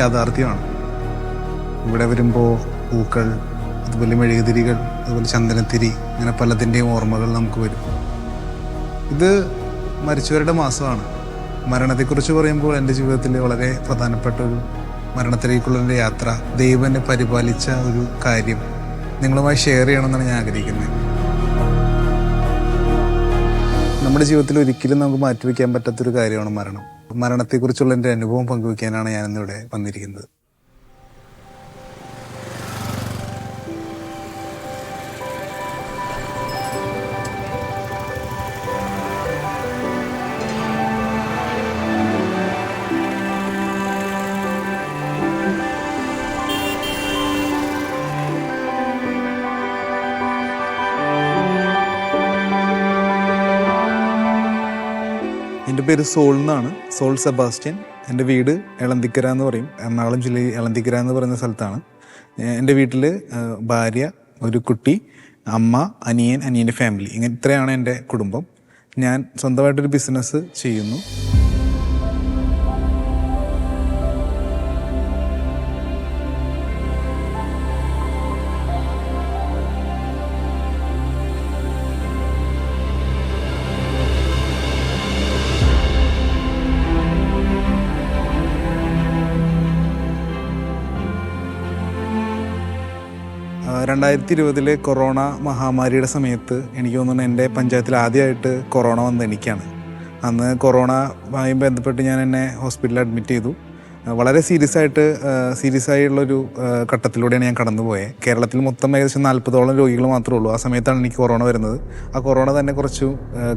യാഥാർത്ഥ്യമാണ്. ഇവിടെ വരുമ്പോൾ പൂക്കൾ അതുപോലെ മെഴുകുതിരികൾ അതുപോലെ ചന്ദനത്തിരി അങ്ങനെ പലതിന്റെയും ഓർമ്മകൾ നമുക്ക് വരും. ഇത് മരിച്ചവരുടെ മാസമാണ്. മരണത്തെക്കുറിച്ച് പറയുമ്പോൾ എന്റെ ജീവിതത്തിൽ വളരെ പ്രധാനപ്പെട്ട ഒരു മരണത്തിലേക്കുള്ള എന്റെ യാത്ര ദൈവം എന്നെ പരിപാലിച്ച ഒരു കാര്യം നിങ്ങളുമായി ഷെയർ ചെയ്യണമെന്നാണ് ഞാൻ ആഗ്രഹിക്കുന്നത്. നമ്മുടെ ജീവിതത്തിൽ ഒരിക്കലും നമുക്ക് മാറ്റിവെക്കാൻ പറ്റാത്തൊരു കാര്യമാണ് മരണം. മരണത്തെക്കുറിച്ചുള്ള എന്റെ അനുഭവം പങ്കുവയ്ക്കാനാണ് ഞാനിന്നിവിടെ വന്നിരിക്കുന്നത്. പേര് സോൾ എന്നാണ്. Sol Sebastian. എന്റെ വീട് എളന്തിക്കര എന്ന് പറയും. എറണാകുളം ജില്ലയിൽ എളന്തിക്കര എന്ന് പറയുന്ന സ്ഥലത്താണ്. എന്റെ വീട്ടിൽ ഭാര്യ ഒരു കുട്ടി അമ്മ അനിയൻ അനിയന്റെ ഫാമിലി. ഇങ്ങനെ ഇത്രയാണ് എന്റെ കുടുംബം. ഞാൻ സ്വന്തമായിട്ടൊരു ബിസിനസ് ചെയ്യുന്നു. രണ്ടായിരത്തി ഇരുപതിലെ കൊറോണ മഹാമാരിയുടെ സമയത്ത് എനിക്ക് തോന്നുന്നു എന്റെ പഞ്ചായത്തിൽ ആദ്യമായിട്ട് കൊറോണ വന്നത് എനിക്കാണ്. അന്ന് കൊറോണ ആയി ബന്ധപ്പെട്ട് ഞാൻ എന്നെ ഹോസ്പിറ്റലിൽ അഡ്മിറ്റ് ചെയ്തു. വളരെ സീരിയസ് ആയിട്ട് സീരിയസ് ആയുള്ളൊരു ഘട്ടത്തിലൂടെയാണ് ഞാൻ കടന്നുപോയത് കേരളത്തിൽ മൊത്തം ഏകദേശം നാൽപ്പതോളം രോഗികൾ മാത്രമേ ഉള്ളൂ. ആ സമയത്താണ് എനിക്ക് കൊറോണ വരുന്നത്. ആ കൊറോണ തന്നെ കുറച്ചു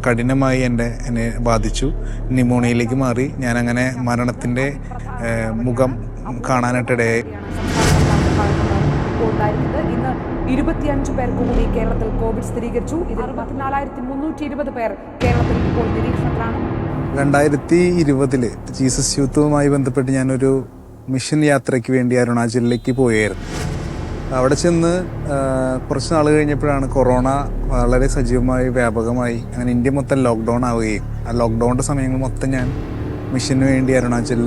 കഠിനമായി എന്റെ എന്നെ ബാധിച്ചു. ന്യൂമോണിയയിലേക്ക് മാറി. ഞാൻ അങ്ങനെ മരണത്തിന്റെ മുഖം കാണാനായിട്ടിടയായി. ഇരുപത്തിയഞ്ച് പേർ കൂടി കേരളത്തിൽ കോവിഡ് സ്ഥിരീകരിച്ചു. ഇതിൽ പത്തിനാലായിരത്തി മുന്നൂറ്റി ഇരുപത് പേർ കേരളത്തിൽ ഇപ്പോൾ നിരീക്ഷണത്തിലാണ്. രണ്ടായിരത്തി ഇരുപതിൽ ജീസസ് യൂത്തുമായി ബന്ധപ്പെട്ട് ഞാനൊരു മിഷൻ യാത്രയ്ക്ക് വേണ്ടി അരുണാചലിലേക്ക് പോയായിരുന്നു. അവിടെ ചെന്ന് കുറച്ച് നാൾ കഴിഞ്ഞപ്പോഴാണ് കൊറോണ വളരെ സജീവമായി വ്യാപകമായി അങ്ങനെ ഇന്ത്യ മൊത്തം ലോക്ക്ഡൗൺ ആവുകയും ആ ലോക്ക്ഡൗണിന്റെ സമയങ്ങൾ മൊത്തം ഞാൻ മിഷന് വേണ്ടി അരുണാചൽ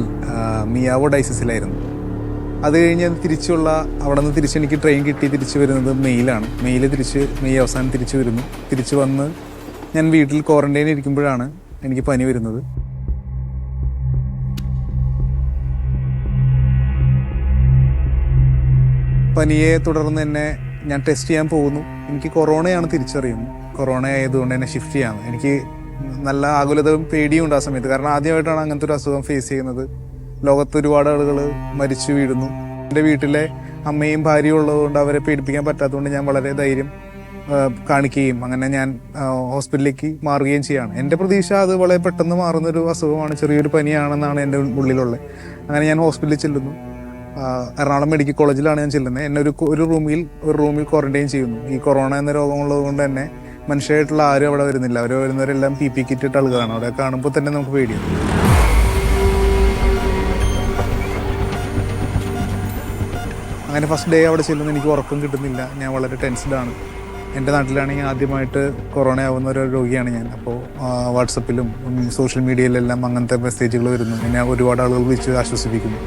മിയാവോ ഡൈസസിലായിരുന്നു. അത് കഴിഞ്ഞ് തിരിച്ചുള്ള അവിടെ നിന്ന് തിരിച്ച് എനിക്ക് ട്രെയിൻ കിട്ടി തിരിച്ചു വരുന്നത് മെയിലാണ്. മെയിൽ തിരിച്ച് മെയ് അവസാനം തിരിച്ചു വരുന്നു. തിരിച്ചു വന്ന് ഞാൻ വീട്ടിൽ ക്വാറന്റൈനിൽ ഇരിക്കുമ്പോഴാണ് എനിക്ക് പനി വരുന്നത്. പനിയെ തുടർന്ന് എന്നെ ഞാൻ ടെസ്റ്റ് ചെയ്യാൻ പോകുന്നു. എനിക്ക് കൊറോണയാണ് തിരിച്ചറിയുന്നു കൊറോണ ആയതുകൊണ്ട് എന്നെ ഷിഫ്റ്റ് ചെയ്യാം. എനിക്ക് നല്ല ആകുലതയും പേടിയും ഉണ്ട് ആ സമയത്ത്. കാരണം ആദ്യമായിട്ടാണ് അങ്ങനത്തെ ഒരു അസുഖം ഫേസ് ചെയ്യുന്നത്. ലോകത്ത് ഒരുപാട് ആളുകൾ മരിച്ചു വീഴുന്നു. എന്റെ വീട്ടിലെ അമ്മയും ഭാര്യയും ഉള്ളതുകൊണ്ട് അവരെ പീഡിപ്പിക്കാൻ പറ്റാത്തതുകൊണ്ട് ഞാൻ വളരെ ധൈര്യം കാണിക്കുകയും അങ്ങനെ ഞാൻ ഹോസ്പിറ്റലിലേക്ക് മാറുകയും ചെയ്യുകയാണ് എന്റെ പ്രതീക്ഷ അത് വളരെ പെട്ടെന്ന് മാറുന്നൊരു അസുഖമാണ് ചെറിയൊരു പനിയാണെന്നാണ് എന്റെ ഉള്ളിലുള്ളത്. അങ്ങനെ ഞാൻ ഹോസ്പിറ്റലിൽ ചെല്ലുന്നു. എറണാകുളം മെഡിക്കൽ കോളേജിലാണ് ഞാൻ ചെല്ലുന്നത്. എന്നെ ഒരു ഒരു റൂമിൽ ഒരു റൂമിൽ ക്വാറന്റൈൻ ചെയ്യുന്നു. ഈ കൊറോണ എന്ന രോഗമുള്ളത് കൊണ്ട് തന്നെ മനുഷ്യരായിട്ടുള്ള ആരും അവിടെ വരുന്നില്ല. അവർ വരുന്നവരെല്ലാം പി പി കിറ്റ് ഇട്ട ആളുകളാണ് അവിടെ കാണുമ്പോൾ തന്നെ നമുക്ക് പേടിയാണ് അങ്ങനെ ഫസ്റ്റ് ഡേ അവിടെ ചെല്ലുന്ന. എനിക്ക് ഉറക്കം കിട്ടുന്നില്ല. ഞാൻ വളരെ ടെൻസ്ഡാണ് എന്റെ നാട്ടിലാണെങ്കിൽ ആദ്യമായിട്ട് കൊറോണ ആവുന്ന ഒരു രോഗിയാണ് ഞാൻ. അപ്പോൾ വാട്സപ്പിലും സോഷ്യൽ മീഡിയയിലെല്ലാം അങ്ങനത്തെ മെസ്സേജുകൾ വരുന്നു. എന്നെ ഒരുപാട് ആളുകൾ വിളിച്ച് ആശ്വസിപ്പിക്കുന്നു.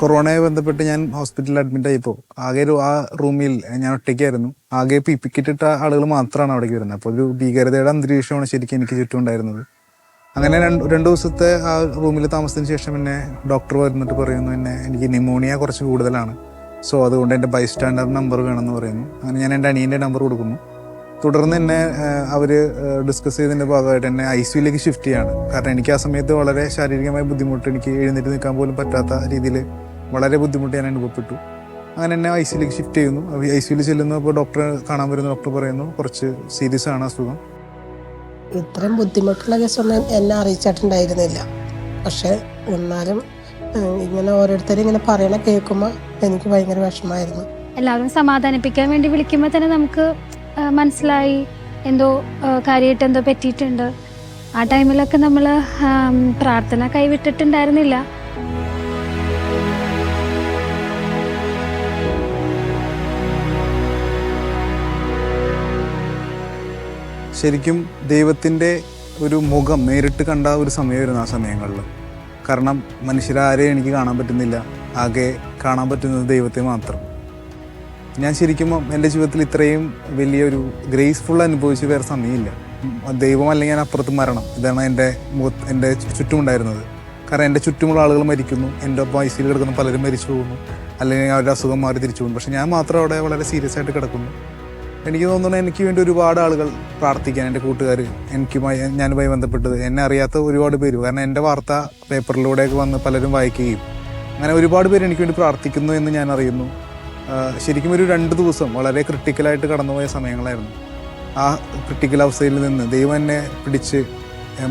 കൊറോണയെ ബന്ധപ്പെട്ട് ഞാൻ ഹോസ്പിറ്റലിൽ അഡ്മിറ്റ് ആയിപ്പോൾ ആകെ ഒരു ആ റൂമിൽ ഞാൻ ഒറ്റയ്ക്കായിരുന്നു. ആകെ പി പി കിട്ടിട്ട ആളുകൾ മാത്രമാണ് അവിടേക്ക് വരുന്നത്. അപ്പോൾ ഒരു ഭീകരതയുടെ അന്തരീക്ഷമാണ് ശരിക്കും എനിക്ക് ചുറ്റും ഉണ്ടായിരുന്നത്. അങ്ങനെ രണ്ട് രണ്ട് ദിവസത്തെ ആ റൂമിൽ താമസത്തിന് ശേഷം എന്നെ ഡോക്ടർ വരുന്നിട്ട് പറയുന്നു എന്നെ എനിക്ക് ന്യൂമോണിയ കുറച്ച് കൂടുതലാണ്. സോ അതുകൊണ്ട് എന്റെ ബൈസ്റ്റാൻഡർ നമ്പർ വേണമെന്ന് പറയുന്നു. അങ്ങനെ ഞാൻ എന്റെ അനിയന്റെ നമ്പർ കൊടുക്കുന്നു. തുടർന്ന് എന്നെ അവർ ഡിസ്കസ് ചെയ്തതിന്റെ ഭാഗമായിട്ട് എന്നെ ഐ സിയിലേക്ക് ഷിഫ്റ്റ് ചെയ്യാണ്. കാരണം എനിക്ക് ആ സമയത്ത് വളരെ ശാരീരികമായ ബുദ്ധിമുട്ട് എനിക്ക് എഴുന്നേറ്റ് നിൽക്കാൻ പോലും പറ്റാത്ത രീതിയിൽ വളരെ ബുദ്ധിമുട്ട് ഞാൻ അനുഭവപ്പെട്ടു. അങ്ങനെ എന്നെ ഐ സിയിലേക്ക് ഷിഫ്റ്റ് ചെയ്യുന്നു ഐ സിയിൽ ചെല്ലുന്നു. അപ്പോൾ ഡോക്ടറെ കാണാൻ വരുന്ന ഡോക്ടർ പറയുന്നു കുറച്ച് സീരിയസ് ആണ് അസുഖം. ഇത്രയും ബുദ്ധിമുട്ടുള്ള കേസൊന്നും എന്നെ അറിയിച്ചിട്ടുണ്ടായിരുന്നില്ല. പക്ഷെ എന്നാലും ഇങ്ങനെ ഓരോരുത്തരും ഇങ്ങനെ പറയണ കേൾക്കുമ്പോൾ എനിക്ക് ഭയങ്കര വിഷമമായിരുന്നു. എല്ലാവരും സമാധാനിപ്പിക്കാൻ വേണ്ടി വിളിക്കുമ്പോൾ തന്നെ നമുക്ക് മനസ്സിലായി എന്തോ കാര്യമായിട്ട് എന്തോ പറ്റിയിട്ടുണ്ട്. ആ ടൈമിലൊക്കെ നമ്മൾ പ്രാർത്ഥന കൈവിട്ടിട്ടുണ്ടായിരുന്നില്ല. ശരിക്കും ദൈവത്തിന്റെ ഒരു മുഖം നേരിട്ട് കണ്ട ഒരു സമയമായിരുന്നു ആ സമയങ്ങളിൽ. കാരണം മനുഷ്യരാരെയും എനിക്ക് കാണാൻ പറ്റുന്നില്ല. ആകെ കാണാൻ പറ്റുന്നത് ദൈവത്തെ മാത്രം. ഞാൻ ശരിക്കും എന്റെ ജീവിതത്തിൽ ഇത്രയും വലിയൊരു ഗ്രേസ്ഫുൾ അനുഭവിച്ച് വേറെ സമയമില്ല. ദൈവം അല്ലെങ്കിൽ ഞാൻ അപ്പുറത്ത് മരണം. ഇതാണ് എന്റെ മുഖത്ത് എന്റെ ചുറ്റുമുണ്ടായിരുന്നത് കാരണം എന്റെ ചുറ്റുമുള്ള ആളുകൾ മരിക്കുന്നു. എന്റെ ഒപ്പം ഐ സിയിൽ കിടക്കുന്ന പലരും മരിച്ചു പോകുന്നു. അല്ലെങ്കിൽ അവരുടെ അസുഖം മാറി തിരിച്ചു പോകുന്നു. പക്ഷേ ഞാൻ മാത്രം അവിടെ വളരെ സീരിയസ് ആയിട്ട് കിടക്കുന്നു. എനിക്ക് തോന്നുന്നു എനിക്ക് വേണ്ടി ഒരുപാട് ആളുകൾ പ്രാർത്ഥിക്കാൻ എന്റെ കൂട്ടുകാർ എനിക്കുമായി ഞാനുമായി ബന്ധപ്പെട്ടത്. എന്നെ അറിയാത്ത ഒരുപാട് പേര് കാരണം എന്റെ വാർത്ത പേപ്പറിലൂടെയൊക്കെ വന്ന് പലരും വായിക്കുകയും അങ്ങനെ ഒരുപാട് പേര് എനിക്ക് വേണ്ടി പ്രാർത്ഥിക്കുന്നു എന്ന് ഞാൻ അറിയുന്നു. ശരിക്കും ഒരു രണ്ട് ദിവസം വളരെ ക്രിട്ടിക്കലായിട്ട് കടന്നുപോയ സമയങ്ങളായിരുന്നു. ആ ക്രിട്ടിക്കൽ അവസ്ഥയിൽ നിന്ന് ദൈവം എന്നെ പിടിച്ച്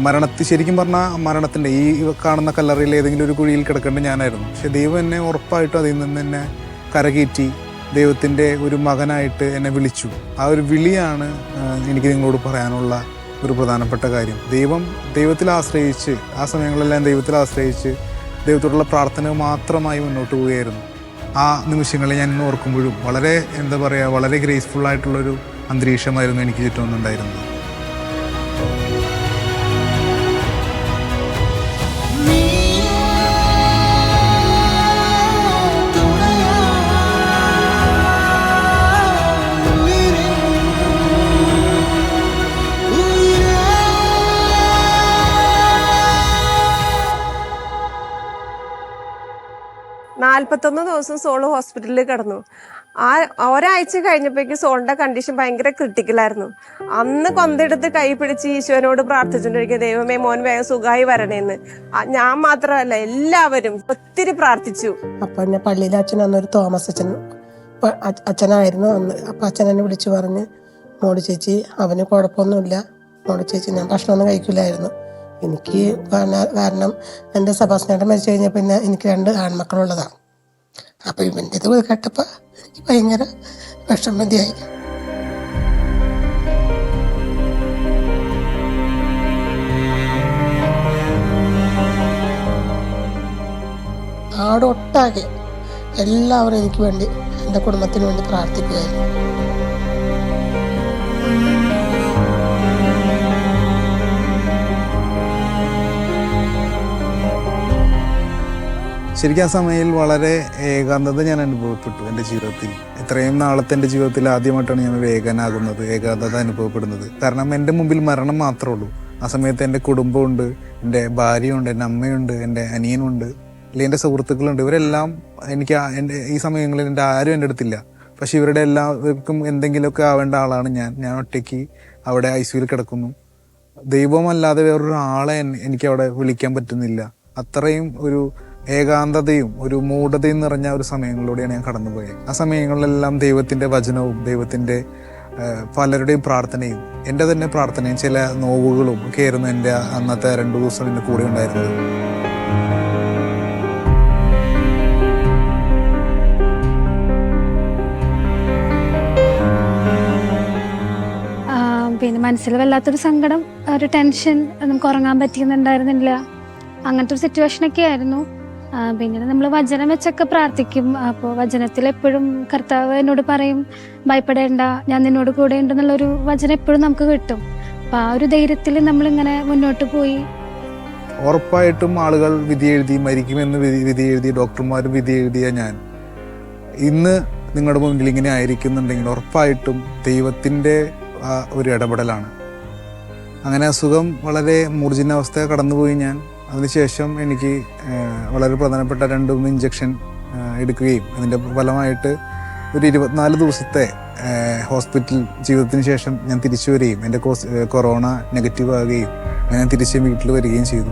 മരണത്തിൽ ശരിക്കും പറഞ്ഞാൽ മരണത്തിന്റെ ഈ കാണുന്ന കല്ലറയിൽ ഏതെങ്കിലും ഒരു കുഴിയിൽ കിടക്കേണ്ട ഞാനായിരുന്നു. പക്ഷെ ദൈവം എന്നെ ഉറപ്പായിട്ടും അതിൽ നിന്ന് എന്നെ കരകയറ്റി ദൈവത്തിന്റെ ഒരു മകനായിട്ട് എന്നെ വിളിച്ചു. ആ ഒരു വിളിയാണ് എനിക്ക് നിങ്ങളോട് പറയാനുള്ള ഒരു പ്രധാനപ്പെട്ട കാര്യം. ദൈവം ദൈവത്തിൽ ആശ്രയിച്ച് ആ സമയങ്ങളെല്ലാം ദൈവത്തിൽ ആശ്രയിച്ച് ദൈവത്തോടുള്ള പ്രാർത്ഥന മാത്രമായി മുന്നോട്ട് പോവുകയായിരുന്നു. ആ നിമിഷങ്ങളെ ഞാൻ ഇന്ന് ഓർക്കുമ്പോഴും വളരെ എന്താ പറയുക വളരെ ഗ്രേസ്ഫുള്ളായിട്ടുള്ളൊരു അന്തരീക്ഷമായിരുന്നു എനിക്ക് ചുറ്റുമുണ്ടായിരുന്നത് നാൽപ്പത്തൊന്ന് ദിവസം സോൾ ഹോസ്പിറ്റലിൽ കിടന്നു. ആ ഒരാഴ്ച കഴിഞ്ഞപ്പോഴേക്കും സോളിന്റെ കണ്ടീഷൻ ഭയങ്കര ക്രിട്ടിക്കലായിരുന്നു അന്ന് കൊന്തെടുത്ത് കൈ പിടിച്ച് ഈശോനോട് പ്രാർത്ഥിച്ചുകൊണ്ടിരിക്കുക ദൈവമേ മോൻ വേഗം സുഖമായി വരണേന്ന്. ഞാൻ മാത്രമല്ല എല്ലാവരും ഒത്തിരി പ്രാർത്ഥിച്ചു. അപ്പൊ എന്നെ പള്ളിയിലെ അച്ഛൻ അന്നൊരു തോമസ് അച്ഛൻ അച്ഛനായിരുന്നു അന്ന്. അപ്പൊ അച്ഛൻ എന്നെ വിളിച്ചു പറഞ്ഞ് മോൾ ചേച്ചി അവന് കുഴപ്പമൊന്നുമില്ല. മോൾ ചേച്ചി ഞാൻ ഭക്ഷണമൊന്നും കഴിക്കില്ലായിരുന്നു. എനിക്ക് കാരണം- എന്റെ സഭാസ്നേട്ടം മരിച്ചു കഴിഞ്ഞാൽ പിന്നെ എനിക്ക് രണ്ട് ആൺമക്കളുള്ളതാണ്. അപ്പോൾ ഇവന്റെ ഇത് കേട്ടപ്പോൾ എനിക്ക് ഭയങ്കര വിഷമതിയായി നാടൊട്ടാകെ എല്ലാവരും എനിക്ക് വേണ്ടി എന്റെ കുടുംബത്തിന് വേണ്ടി പ്രാർത്ഥിക്കുകയായിരുന്നു. ശരിക്കും ആ സമയത്തിൽ വളരെ ഏകാന്തത ഞാൻ അനുഭവപ്പെട്ടു എന്റെ ജീവിതത്തിൽ. ഇത്രയും നാളത്തെ എന്റെ ജീവിതത്തിൽ ആദ്യമായിട്ടാണ് ഞാൻ വേഗനാകുന്നത് ഏകാന്തത അനുഭവപ്പെടുന്നത്. കാരണം എന്റെ മുമ്പിൽ മരണം മാത്രമേ ഉള്ളൂ. ആ സമയത്ത് എന്റെ കുടുംബമുണ്ട് എന്റെ ഭാര്യയുണ്ട് എന്റെ അമ്മയുണ്ട് എന്റെ അനിയനുണ്ട് അല്ലെങ്കിൽ എന്റെ സുഹൃത്തുക്കളുണ്ട്. ഇവരെല്ലാം എനിക്ക് എന്റെ ഈ സമയങ്ങളിൽ എന്റെ ആരും എന്റെ അടുത്തില്ല. പക്ഷേ ഇവരുടെ എല്ലാവർക്കും എന്തെങ്കിലുമൊക്കെ ആവേണ്ട ആളാണ് ഞാൻ. ഞാൻ ഒറ്റയ്ക്ക് അവിടെ ഐ കിടക്കുന്നു. ദൈവമല്ലാതെ വേറൊരാളെ എനിക്ക് അവിടെ വിളിക്കാൻ പറ്റുന്നില്ല. അത്രയും ഒരു ഏകാന്തതയും ഒരു മൂഢതയും നിറഞ്ഞ ഒരു സമയങ്ങളിലൂടെയാണ് ഞാൻ കടന്നുപോയത്. ആ സമയങ്ങളിലെല്ലാം ദൈവത്തിന്റെ വചനവും ദൈവത്തിന്റെ പലരുടെയും പ്രാർത്ഥനയും എന്റെ തന്നെ പ്രാർത്ഥനയും ചില നോവുകളും ഒക്കെ ആയിരുന്നു എന്റെ അന്നത്തെ രണ്ടു ദിവസം എന്റെ കൂടെ ഉണ്ടായിരുന്നത്. പിന്നെ മനസ്സിൽ വല്ലാത്തൊരു സങ്കടം ഒരു ടെൻഷൻ നമുക്ക് ഉറങ്ങാൻ പറ്റിയെന്നുണ്ടായിരുന്നില്ല. അങ്ങനത്തെ ഒരു സിറ്റുവേഷനൊക്കെ ആയിരുന്നു. പിന്നീട് നമ്മൾ വചനം വെച്ചൊക്കെ പ്രാർത്ഥിക്കും. അപ്പോൾ വചനത്തിൽ എപ്പോഴും കർത്താവ് എന്നോട് പറയും ഭയപ്പെടേണ്ട ഞാൻ നിന്നോട് കൂടെ ഉണ്ടെന്നുള്ളൊരു വചനം എപ്പോഴും നമുക്ക് കിട്ടും. അപ്പോൾ ആ ഒരു ധൈര്യത്തിൽ നമ്മളിങ്ങനെ മുന്നോട്ട് പോയി. ഉറപ്പായിട്ടും ആളുകൾ വിധി എഴുതി മരിക്കുമെന്ന് വിധി എഴുതി ഡോക്ടർമാരും വിധി എഴുതിയ ഞാൻ. ഇന്ന് നിങ്ങളുടെ മുന്നിൽ ഇങ്ങനെ ആയിരിക്കുന്നുണ്ടെങ്കിൽ ഉറപ്പായിട്ടും ദൈവത്തിന്റെ ഒരു ഇടപെടലാണ്. അങ്ങനെ അസുഖം വളരെ മൂർജിനാവസ്ഥ കടന്നുപോയി ഞാൻ. അതിനുശേഷം എനിക്ക് വളരെ പ്രധാനപ്പെട്ട രണ്ട് മൂന്ന് ഇഞ്ചക്ഷൻ എടുക്കുകയും അതിന്റെ ഫലമായിട്ട് ഒരു ഇരുപത്തിനാല് ദിവസത്തെ ഹോസ്പിറ്റൽ ജീവിതത്തിന് ശേഷം ഞാൻ തിരിച്ചു വരികയും എന്റെ കൊറോണ നെഗറ്റീവ് ആകുകയും ഞാൻ തിരിച്ച് വീട്ടിൽ വരികയും ചെയ്തു.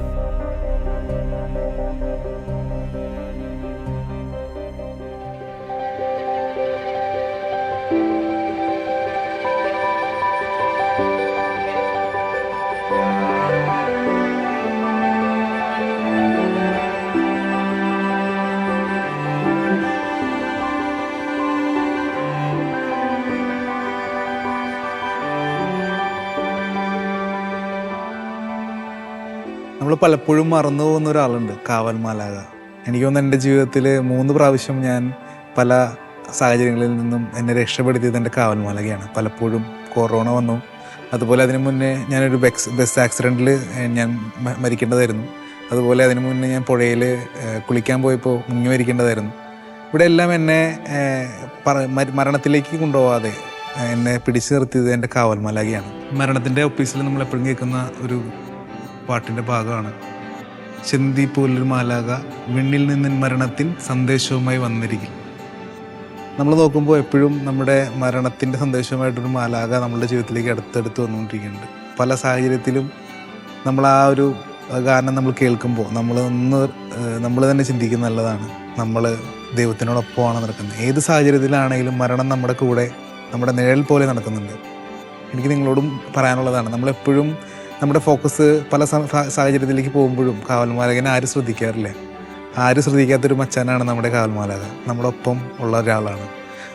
നമ്മൾ പലപ്പോഴും മറന്നു പോകുന്ന ഒരാളുണ്ട് കാവൽ മാലാക എനിക്ക് തോന്നുന്നു എന്റെ ജീവിതത്തിൽ മൂന്ന് പ്രാവശ്യം ഞാൻ പല സാഹചര്യങ്ങളിൽ നിന്നും എന്നെ രക്ഷപ്പെടുത്തിയത് എന്റെ കാവൽ മാലകയാണ് പലപ്പോഴും കൊറോണ വന്നു. അതുപോലെ അതിനു മുന്നേ ഞാനൊരു ബസ് ബസ് ആക്സിഡന്റിൽ ഞാൻ മരിക്കേണ്ടതായിരുന്നു. അതുപോലെ അതിനു മുന്നേ ഞാൻ പുഴയിൽ കുളിക്കാൻ പോയപ്പോൾ മുങ്ങി മരിക്കേണ്ടതായിരുന്നു. ഇവിടെ എല്ലാം എന്നെ മരണത്തിലേക്ക് കൊണ്ടുപോവാതെ എന്നെ പിടിച്ചു നിർത്തിയത് എന്റെ കാവൽ മരണത്തിന്റെ ഓഫീസിൽ നമ്മൾ എപ്പോഴും കേൾക്കുന്ന ഒരു പാട്ടിന്റെ ഭാഗമാണ്. ചെന്തി പോലൊരു മാലാക വിണ്ണിൽ നിന്നിൻ മരണത്തിൻ സന്ദേശവുമായി വന്നിരിക്കും. നമ്മൾ നോക്കുമ്പോൾ എപ്പോഴും നമ്മുടെ മരണത്തിന്റെ സന്ദേശവുമായിട്ടൊരു മാലാക നമ്മുടെ ജീവിതത്തിലേക്ക് അടുത്തടുത്ത് വന്നുകൊണ്ടിരിക്കുന്നുണ്ട്. പല സാഹചര്യത്തിലും നമ്മൾ ആ ഒരു ഗാനം നമ്മൾ കേൾക്കുമ്പോൾ നമ്മൾ ഒന്ന് നമ്മൾ തന്നെ ചിന്തിക്കുന്ന നല്ലതാണ്. നമ്മൾ ദൈവത്തിനോടൊപ്പമാണ് നടക്കുന്നത്. ഏത് സാഹചര്യത്തിലാണെങ്കിലും മരണം നമ്മുടെ കൂടെ നമ്മുടെ നിഴൽ പോലെ നടക്കുന്നുണ്ട്. എനിക്ക് നിങ്ങളോടും പറയാനുള്ളതാണ് നമ്മളെപ്പോഴും നമ്മുടെ ഫോക്കസ് പല സാഹചര്യത്തിലേക്ക് പോകുമ്പോഴും കാവൽമാലകനെ ആരും ശ്രദ്ധിക്കാറില്ല? ആരും ശ്രദ്ധിക്കാത്തൊരു മച്ചാനാണ് നമ്മുടെ കാവൽമാലക നമ്മുടെ ഒപ്പം ഉള്ള ഒരാളാണ്.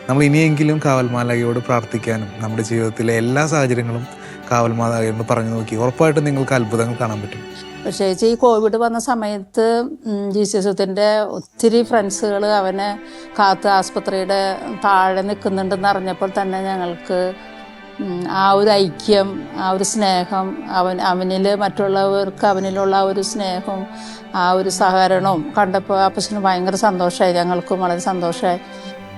നമ്മൾ ഇനിയെങ്കിലും കാവൽമാലകയോട് പ്രാർത്ഥിക്കാനും നമ്മുടെ ജീവിതത്തിലെ എല്ലാ സാഹചര്യങ്ങളും കാവൽമാലകയോട് പറഞ്ഞു നോക്കി ഉറപ്പായിട്ടും നിങ്ങൾക്ക് അത്ഭുതങ്ങൾ കാണാൻ പറ്റും. പക്ഷേ ഈ കോവിഡ് വന്ന സമയത്ത് ജീസസുത്തിന്റെ ഒത്തിരി ഫ്രണ്ട്സുകൾ അവനെ കാത്ത് ആസ്പത്രിയുടെ താഴെ നിൽക്കുന്നുണ്ടെന്ന് അറിഞ്ഞപ്പോൾ തന്നെ ഞങ്ങൾക്ക് ആ ഒരു ഐക്യം ആ ഒരു സ്നേഹം അവൻ അവനിൽ മറ്റുള്ളവർക്ക് അവനിലുള്ള ആ ഒരു സ്നേഹവും ആ ഒരു സഹകരണവും കണ്ടപ്പോൾ അപ്പച്ചന് ഭയങ്കര സന്തോഷമായി ഞങ്ങൾക്കും വളരെ സന്തോഷമായി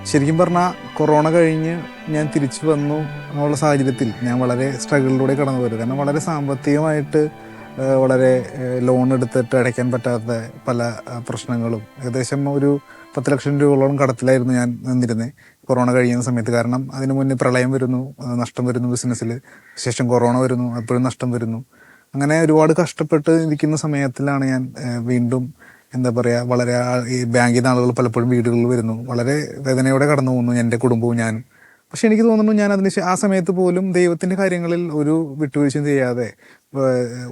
ശരിക്കും പറഞ്ഞാൽ കൊറോണ കഴിഞ്ഞ് ഞാൻ തിരിച്ചു വന്നു എന്നുള്ള സാഹചര്യത്തിൽ ഞാൻ വളരെ സ്ട്രഗിളിലൂടെ കടന്നു പോയത്. കാരണം വളരെ സാമ്പത്തികമായിട്ട് വളരെ ലോൺ എടുത്തിട്ട് അടയ്ക്കാൻ പറ്റാത്ത പല പ്രശ്നങ്ങളും. ഏകദേശം ഒരു പത്ത് ലക്ഷം രൂപയോളം കടത്തിലായിരുന്നു ഞാൻ നിന്നിരുന്നത് കൊറോണ കഴിയുന്ന സമയത്ത് കാരണം അതിനു മുന്നേ പ്രളയം വരുന്നു നഷ്ടം വരുന്നു ബിസിനസ്സിൽ ശേഷം കൊറോണ വരുന്നു അപ്പോഴും നഷ്ടം വരുന്നു. അങ്ങനെ ഒരുപാട് കഷ്ടപ്പെട്ട് ഇരിക്കുന്ന സമയത്തിലാണ് ഞാൻ വീണ്ടും എന്താ പറയുക വളരെ ഈ ബാങ്കിൽ നിന്ന് ആളുകൾ പലപ്പോഴും വീടുകളിൽ വരുന്നു. വളരെ വേദനയോടെ കടന്നു പോകുന്നു എന്റെ കുടുംബവും ഞാനും. പക്ഷെ എനിക്ക് തോന്നുന്നു ഞാൻ അതിന് ആ സമയത്ത് പോലും ദൈവത്തിന്റെ കാര്യങ്ങളിൽ ഒരു വിട്ടുവീഴ്ചയും ചെയ്യാതെ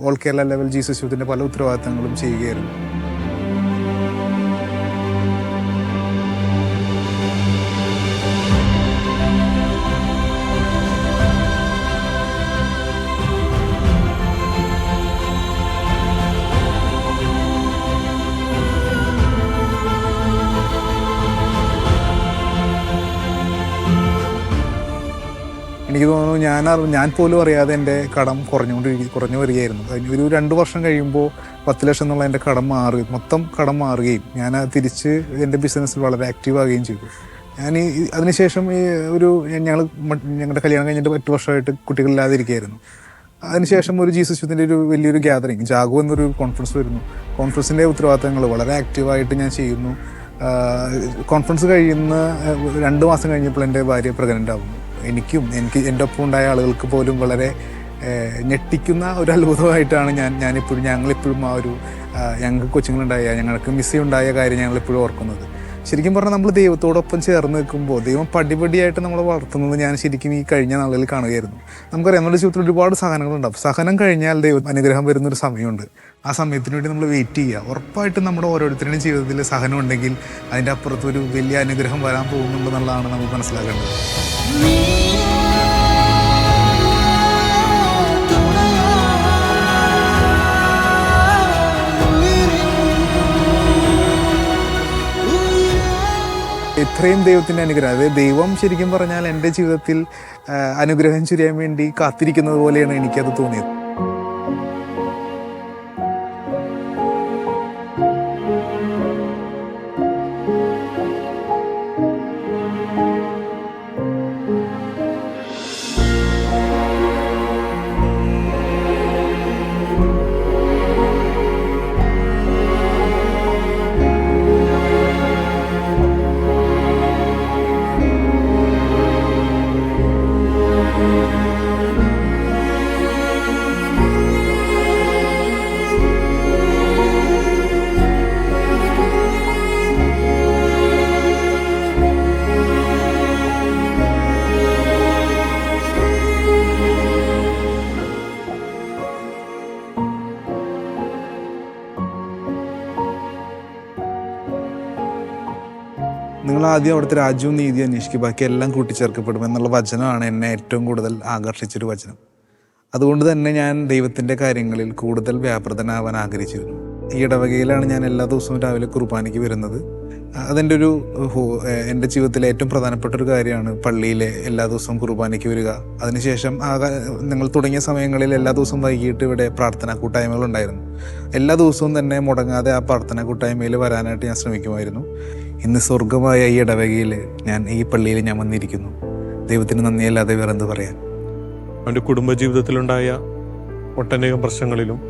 ഓൾ കേരള ലെവൽ ജീസസ് യൂത്തിന്റെ പല ഉത്തരവാദിത്തങ്ങളും ചെയ്യുകയായിരുന്നു. എനിക്ക് തോന്നുന്നു ഞാൻ ഞാൻ പോലും അറിയാതെ എന്റെ കടം കുറഞ്ഞുകൊണ്ടിരിക്കും കുറഞ്ഞു വരികയായിരുന്നു. അതിന് ഒരു രണ്ട് വർഷം കഴിയുമ്പോൾ പത്ത് ലക്ഷം എന്നുള്ള എന്റെ കടം മാറി മൊത്തം കടം മാറുകയും ഞാൻ തിരിച്ച് എന്റെ ബിസിനസ്സിൽ വളരെ ആക്റ്റീവ് ആകുകയും ചെയ്തു. ഞാൻ ഈ അതിനുശേഷം ഈ ഒരു ഞങ്ങൾ ഞങ്ങളുടെ കല്യാണം കഴിഞ്ഞിട്ട് എട്ട് വർഷമായിട്ട് കുട്ടികളില്ലാതെ ഇരിക്കുകയായിരുന്നു അതിനുശേഷം ഒരു ജീസസ് യൂത്തിന്റെ ഒരു വലിയൊരു ഗ്യാതറിങ് ജാഗു എന്നൊരു കോൺഫറൻസ് വരുന്നു. കോൺഫറൻസിന്റെ ഉത്തരവാദിത്തങ്ങൾ വളരെ ആക്റ്റീവായിട്ട് ഞാൻ ചെയ്യുന്നു. കോൺഫറൻസ് കഴിയുന്ന രണ്ട് മാസം കഴിഞ്ഞപ്പോൾ എന്റെ ഭാര്യ പ്രഗ്നന്റ് ആവുന്നു. എനിക്കും എനിക്ക് എന്റെ ഒപ്പം ഉണ്ടായ ആളുകൾക്ക് പോലും വളരെ ഞെട്ടിക്കുന്ന ഒരു അത്ഭുതമായിട്ടാണ് ഞാൻ ഞാനിപ്പോഴും ഞങ്ങളിപ്പോഴും ആ ഒരു ഞങ്ങൾക്ക് കൊച്ചുങ്ങളുണ്ടായ ഞങ്ങൾക്ക് മിസ്സി ഉണ്ടായ കാര്യം ഞങ്ങളിപ്പോഴും ഓർക്കുന്നത്. ശരിക്കും പറഞ്ഞാൽ നമ്മൾ ദൈവത്തോടൊപ്പം ചേർന്ന് നിൽക്കുമ്പോൾ ദൈവം പടിപടിയായിട്ട് നമ്മളെ വളർത്തുന്നത് ഞാൻ ശരിക്കും ഈ കഴിഞ്ഞ നാളുകളിൽ കാണുകയായിരുന്നു. നമുക്കറിയാം നമ്മുടെ ജീവിതത്തിൽ ഒരുപാട് സഹനങ്ങളുണ്ടാവും സഹനം കഴിഞ്ഞാൽ ദൈവം അനുഗ്രഹം വരുന്നൊരു സമയമുണ്ട്. ആ സമയത്തിന് വേണ്ടി നമ്മൾ വെയിറ്റ് ചെയ്യുക. ഉറപ്പായിട്ടും നമ്മുടെ ഓരോരുത്തരുടെയും ജീവിതത്തിൽ സഹനം ഉണ്ടെങ്കിൽ അതിന്റെ അപ്പുറത്ത് ഒരു വലിയ അനുഗ്രഹം വരാൻ പോകുന്നുണ്ടെന്നുള്ളതാണ് നമ്മൾ മനസ്സിലാക്കേണ്ടത്. ഇത്രയും ദൈവത്തിന്റെ അനുഗ്രഹം. അതായത് ദൈവം ശരിക്കും പറഞ്ഞാൽ എന്റെ ജീവിതത്തിൽ അനുഗ്രഹം ചുരിയാൻ വേണ്ടി കാത്തിരിക്കുന്നത് പോലെയാണ് എനിക്കത് തോന്നിയത്. ആദ്യം അവിടുത്തെ രാജ്യവും നീതി അന്വേഷിക്കും ബാക്കി എല്ലാം കൂട്ടിച്ചേർക്കപ്പെടും എന്നുള്ള വചനമാണ് എന്നെ ഏറ്റവും കൂടുതൽ ആകർഷിച്ചൊരു വചനം. അതുകൊണ്ട് തന്നെ ഞാൻ ദൈവത്തിന്റെ കാര്യങ്ങളിൽ കൂടുതൽ വ്യാപൃതനാവാൻ ആഗ്രഹിച്ചിരുന്നു. ഈ ഇടവകയിലാണ് ഞാൻ എല്ലാ ദിവസവും രാവിലെ കുർബാനയ്ക്ക് വരുന്നത്. അതെന്റെ ഒരു എന്റെ ജീവിതത്തിലെ ഏറ്റവും പ്രധാനപ്പെട്ട ഒരു കാര്യമാണ് പള്ളിയിലെ എല്ലാ ദിവസവും കുർബാനയ്ക്ക് വരിക. അതിനുശേഷം ആ നിങ്ങൾ തുടങ്ങിയ സമയങ്ങളിൽ എല്ലാ ദിവസവും വൈകിട്ട് ഇവിടെ പ്രാർത്ഥനാ കൂട്ടായ്മകളുണ്ടായിരുന്നു. എല്ലാ ദിവസവും തന്നെ മുടങ്ങാതെ ആ പ്രാർത്ഥനാ കൂട്ടായ്മയിൽ വരാനായിട്ട് ഞാൻ ശ്രമിക്കുമായിരുന്നു. ഇന്ന് സ്വർഗമായ ഈ ഇടവകയിൽ ഞാൻ ഈ പള്ളിയിൽ ഞാൻ വന്നിരിക്കുന്നു. ദൈവത്തിന് നന്ദിയല്ലാതെ വേറെ എന്ത് പറയാൻ? അവന്റെ കുടുംബജീവിതത്തിലുണ്ടായ ഒട്ടനേകം പ്രശ്നങ്ങളിലും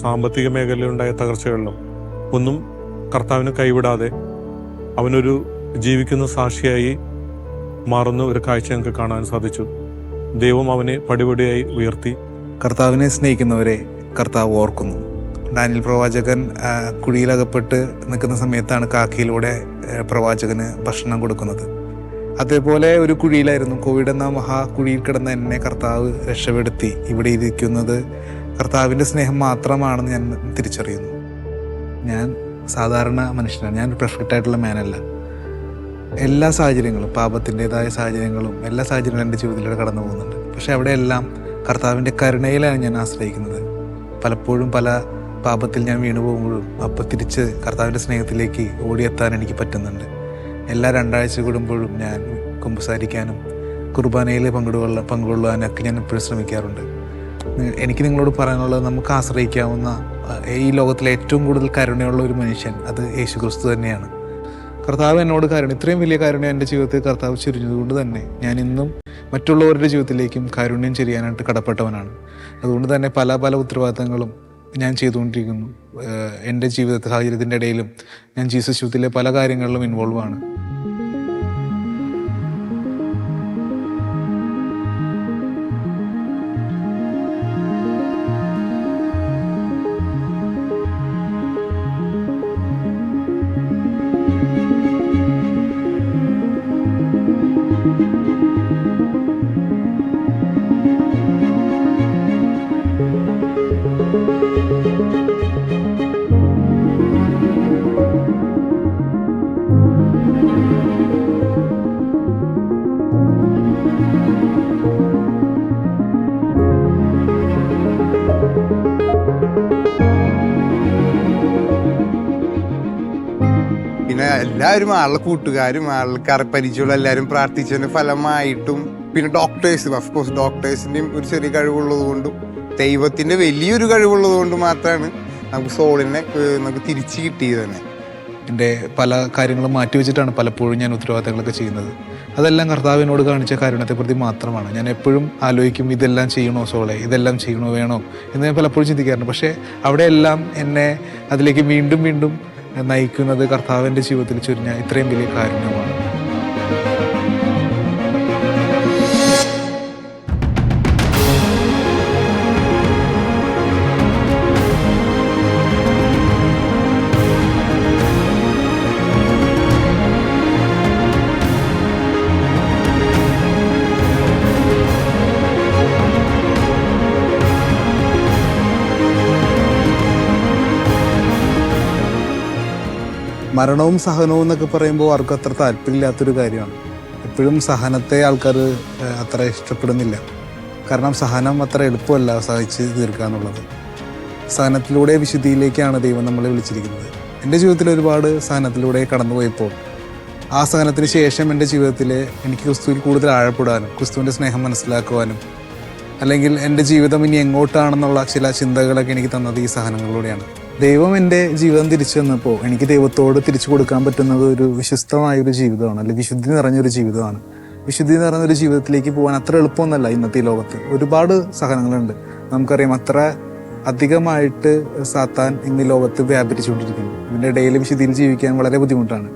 സാമ്പത്തിക മേഖലയിലുണ്ടായ തകർച്ചകളിലും ഒന്നും കർത്താവിന് കൈവിടാതെ അവനൊരു ജീവിക്കുന്ന സാക്ഷിയായി മാറുന്ന ഒരു കാഴ്ച ഞങ്ങൾക്ക് കാണാൻ സാധിച്ചു. ദൈവം അവനെ പടിപടിയായി ഉയർത്തി. കർത്താവിനെ സ്നേഹിക്കുന്നവരെ കർത്താവ് ഓർക്കുന്നു. ഡാനിയൽ പ്രവാചകൻ കുഴിയിലകപ്പെട്ട് നിൽക്കുന്ന സമയത്താണ് കാക്കയിലൂടെ പ്രവാചകന് ഭക്ഷണം കൊടുക്കുന്നത്. അതേപോലെ ഒരു കുഴിയിലായിരുന്നു. കോവിഡ് എന്ന മഹാ കുഴിയിൽ കിടന്ന എന്നെ കർത്താവ് രക്ഷപ്പെടുത്തി. ഇവിടെ ഇരിക്കുന്നത് കർത്താവിന്റെ സ്നേഹം മാത്രമാണെന്ന് ഞാൻ തിരിച്ചറിയുന്നു. ഞാൻ സാധാരണ മനുഷ്യനാണ്. ഞാൻ പെർഫെക്റ്റ് ആയിട്ടുള്ള മാനല്ല. എല്ലാ സാഹചര്യങ്ങളും പാപത്തിന്റെതായ സാഹചര്യങ്ങളും എല്ലാ സാഹചര്യങ്ങളും എന്റെ ജീവിതത്തിലൂടെ കടന്നു പോകുന്നുണ്ട്. പക്ഷെ അവിടെയെല്ലാം കർത്താവിന്റെ കരുണയിലാണ് ഞാൻ ആശ്രയിക്കുന്നത്. പലപ്പോഴും പല പാപത്തിൽ ഞാൻ വീണു പോകുമ്പോഴും അപ്പോൾ തിരിച്ച് കർത്താവിന്റെ സ്നേഹത്തിലേക്ക് ഓടിയെത്താൻ എനിക്ക് പറ്റുന്നുണ്ട്. എല്ലാ രണ്ടാഴ്ച കൂടുമ്പോഴും ഞാൻ കുമ്പസാരിക്കാനും കുർബാനയിൽ പങ്കെടുകൊള്ള പങ്കുകൊള്ളുവാനൊക്കെ ഞാൻ എപ്പോഴും ശ്രമിക്കാറുണ്ട്. എനിക്ക് നിങ്ങളോട് പറയാനുള്ളത് നമുക്ക് ആശ്രയിക്കാവുന്ന ഈ ലോകത്തിലെ ഏറ്റവും കൂടുതൽ കരുണയുള്ള ഒരു മനുഷ്യൻ അത് യേശു ക്രിസ്തു തന്നെയാണ്. കർത്താവ് എന്നോട് കാരുണ്യം ഇത്രയും വലിയ കാരുണ്യം എന്റെ ജീവിതത്തിൽ കർത്താവ് ചുരിഞ്ഞതുകൊണ്ട് തന്നെ ഞാൻ ഇന്നും മറ്റുള്ളവരുടെ ജീവിതത്തിലേക്കും കാരുണ്യം ചെയ്യാനായിട്ട് കടപ്പെട്ടവനാണ്. അതുകൊണ്ട് തന്നെ പല പല ഉത്തരവാദിത്തങ്ങളും ഞാൻ ചെയ്തുകൊണ്ടിരിക്കുന്നു. എന്റെ ജീവിത സാഹചര്യത്തിന്റെ ഇടയിലും ഞാൻ ജീസസ് യൂത്തിലെ പല കാര്യങ്ങളിലും ഇൻവോൾവ് ആണ്. എല്ലാവരും ആളുടെ കൂട്ടുകാരും ആൾക്കാരെ പരിചയമുള്ള എല്ലാവരും പ്രാർത്ഥിച്ചതിന് ഫലമായിട്ടും പിന്നെ ഡോക്ടേഴ്സും അഫ്കോഴ്സ് ഡോക്ടേഴ്സിന്റെയും ഒരു ചെറിയ കഴിവുള്ളത് കൊണ്ടും ദൈവത്തിന്റെ വലിയൊരു കഴിവുള്ളത് കൊണ്ട് മാത്രമാണ് നമുക്ക് സോളിനെ നമുക്ക് തിരിച്ചു കിട്ടിയത് തന്നെ. എന്റെ പല കാര്യങ്ങളും മാറ്റിവെച്ചിട്ടാണ് പലപ്പോഴും ഞാൻ ഉത്തരവാദിത്തങ്ങളൊക്കെ ചെയ്യുന്നത്. അതെല്ലാം കർത്താവിനോട് കാണിച്ച കാരുണ്യത്തെ പ്രതി മാത്രമാണ്. ഞാൻ എപ്പോഴും ആലോചിക്കും ഇതെല്ലാം ചെയ്യണോ സോളെ ഇതെല്ലാം ചെയ്യണോ വേണോ? എന്ന് ഞാൻ പലപ്പോഴും ചിന്തിക്കാറുണ്ട്. പക്ഷേ അവിടെയെല്ലാം എന്നെ അതിലേക്ക് വീണ്ടും വീണ്ടും നയിക്കുന്നത് കർത്താവിന്റെ ജീവിതത്തിൽ ചൊരിഞ്ഞ ഇത്രയും വലിയ കാരുണ്യമാണ്. മരണവും സഹനവും എന്നൊക്കെ പറയുമ്പോൾ ആർക്കും അത്ര താല്പര്യമില്ലാത്തൊരു കാര്യമാണ്. എപ്പോഴും സഹനത്തെ ആൾക്കാർ അത്ര ഇഷ്ടപ്പെടുന്നില്ല. കാരണം സഹനം അത്ര എളുപ്പമല്ല സഹിച്ച് തീർക്കുക എന്നുള്ളത്. സഹനത്തിലൂടെ വിശുദ്ധിയിലേക്കാണ് ദൈവം നമ്മളെ വിളിച്ചിരിക്കുന്നത്. എന്റെ ജീവിതത്തിൽ ഒരുപാട് സഹനത്തിലൂടെ കടന്നുപോയപ്പോൾ ആ സഹനത്തിന് ശേഷം എന്റെ ജീവിതത്തിൽ എനിക്ക് ക്രിസ്തുവിൽ കൂടുതൽ ആഴപ്പെടാനും ക്രിസ്തുവിന്റെ സ്നേഹം മനസ്സിലാക്കുവാനും അല്ലെങ്കിൽ എന്റെ ജീവിതം ഇനി എങ്ങോട്ടാണെന്നുള്ള ചില ചിന്തകളൊക്കെ എനിക്ക് തന്നത് ഈ സഹനങ്ങളിലൂടെയാണ് ദൈവം എന്റെ ജീവിതം തിരിച്ചു വന്നപ്പോൾ എനിക്ക് ദൈവത്തോട് തിരിച്ചു കൊടുക്കാൻ പറ്റുന്നത് ഒരു വിശ്വസ്തമായ ഒരു ജീവിതമാണ് അല്ലെങ്കിൽ വിശുദ്ധി നിറഞ്ഞൊരു ജീവിതമാണ്. വിശുദ്ധി നിറഞ്ഞൊരു ജീവിതത്തിലേക്ക് പോകാൻ അത്ര എളുപ്പമൊന്നുമല്ല ഇന്നത്തെ ഈ ലോകത്ത്. ഒരുപാട് സഹനങ്ങളുണ്ട്. നമുക്കറിയാം അത്ര അധികമായിട്ട് സാത്താൻ ഇന്ന് ലോകത്ത് വ്യാപരിച്ചുകൊണ്ടിരിക്കുന്നു. ഇതിന്റെ ഇടയിൽ വിശുദ്ധിയിൽ ജീവിക്കാൻ വളരെ ബുദ്ധിമുട്ടാണ്.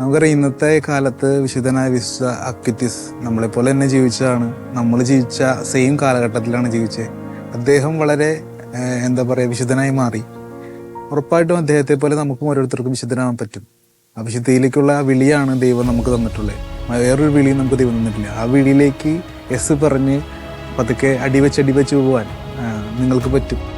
നമുക്കറിയാം ഇന്നത്തെ കാലത്ത് വിശുദ്ധനായ വിശുദ്ധ അക്വിറ്റിസ് നമ്മളെപ്പോലെ തന്നെ ജീവിച്ചതാണ്. നമ്മൾ ജീവിച്ച സെയിം കാലഘട്ടത്തിലാണ് ജീവിച്ചത്. അദ്ദേഹം വളരെ എന്താ പറയുക വിശുദ്ധനായി മാറി. ഉറപ്പായിട്ടും അദ്ദേഹത്തെ പോലെ നമുക്കും ഓരോരുത്തർക്കും വിശുദ്ധനാകാൻ പറ്റും. ആ വിശുദ്ധിയിലേക്കുള്ള ആ വിളിയാണ് ദൈവം നമുക്ക് തന്നിട്ടുള്ളത്. വേറൊരു വിളിയും നമുക്ക് ദൈവം തന്നിട്ടില്ല. ആ വിളിയിലേക്ക് എസ് പറഞ്ഞ് പതുക്കെ അടിവെച്ച് അടിവെച്ച് പോകാൻ നിങ്ങൾക്ക് പറ്റും.